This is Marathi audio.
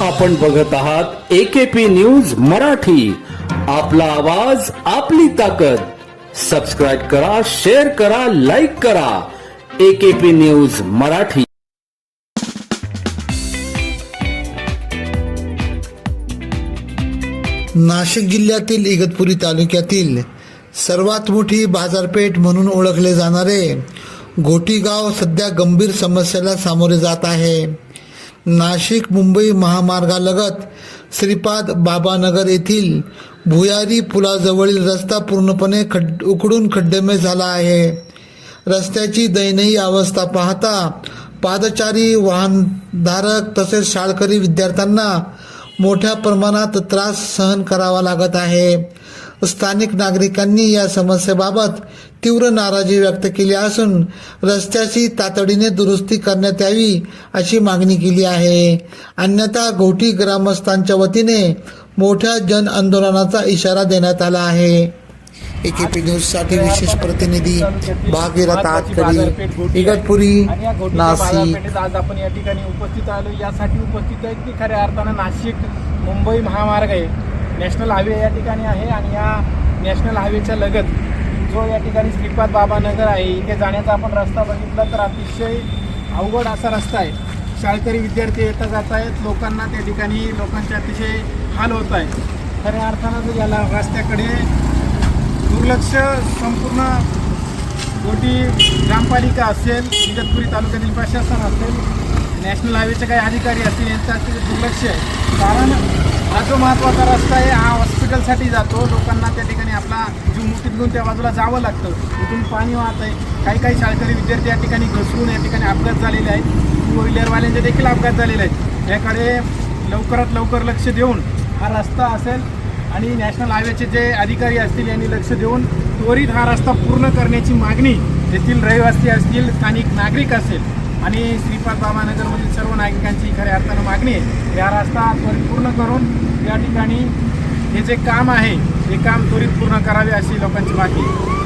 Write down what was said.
आपण बघत आहात एकेपी न्यूज मराठी. आपला आवाज आपली ताकद. सबस्क्राईब करा शेअर करा लाईक करा. AKP news Marathi. नाशिक जिल्ह्यातील इगतपुरी तालुक्यातील सर्वात मोठी बाजारपेठ म्हणून ओळखले जाणारे गोटीगाव सध्या गंभीर समस्येला सामोरे जात आहे. नाशिक मुंबई महामार्गालगत श्रीपाद बाबानगर येथील भुयारी पुलाजवळील रस्ता पूर्णपणे खड उकडून खड्डेमय झाला आहे. रस्त्याची दयनीय अवस्था पाहता पादचारी वाहनधारक तसेच शाळकरी विद्यार्थ्यांना मोठ्या प्रमाणात त्रास सहन करावा लागत आहे. स्थानिक नागरिकांनी या समस्येबाबत तीव्र नाराजी व्यक्त केली असून रस्त्याची तातडीने दुरुस्ती करण्यात यावी अशी मागणी केली आहे. अन्यथा घोटी ग्रामस्थांच्या वतीने मोठ्या जन आंदोलनाचा इशारा देण्यात आला आहे. एकेपी न्यूजसाठी विशेष प्रतिनिधी भागीरथ आतकरी इगतपुरी नाशिक. आज आपण या ठिकाणी उपस्थित आलो. यासाठी उपस्थित आहेत की खऱ्या अर्थानं नाशिक मुंबई महामार्ग आहे. नॅशनल हायवे या ठिकाणी आहे आणि या नॅशनल हायवेच्या लगत जो या ठिकाणी श्रीपाद बाबा नगर आहे इथे जाण्याचा आपण रस्ता बघितला तर अतिशय अवघड असा रस्ता आहे. शाळकरी विद्यार्थी येता जात आहेत लोकांना त्या ठिकाणी लोकांचे अतिशय हाल होत आहे. खऱ्या अर्थानं जर याला रस्त्याकडे दुर्लक्ष संपूर्ण मोठी ग्रामपालिका असेल इगतपुरी तालुक्यातील प्रशासन असेल नॅशनल हायवेचे काही अधिकारी असतील यांचं अतिशय दुर्लक्ष आहे. कारण हा जो महत्त्वाचा रस्ता आहे हा हॉस्पिटलसाठी जातो. लोकांना त्या ठिकाणी आपला जीव मुठीत घेऊन त्या बाजूला जावं लागतं. इथून पाणी वाहत आहे. काही काही शाळकरी विद्यार्थी या ठिकाणी घसरून या ठिकाणी अपघात झालेले आहेत. टू व्हीलरवाल्यांचे देखील अपघात झालेले आहेत. याकडे लवकरात लवकर लक्ष देऊन हा रस्ता असेल आणि नॅशनल हायवेचे जे अधिकारी असतील यांनी लक्ष देऊन त्वरित हा रस्ता पूर्ण करण्याची मागणी येथील रहिवासी असतील स्थानिक नागरिक असेल आणि श्रीपाद बाबानगरमधील सर्व नागरिकांची खऱ्या अर्थानं मागणी आहे. या रस्ता त्वरित पूर्ण करून या ठिकाणी हे जे काम आहे हे काम त्वरित पूर्ण करावे अशी लोकांची मागणी आहे.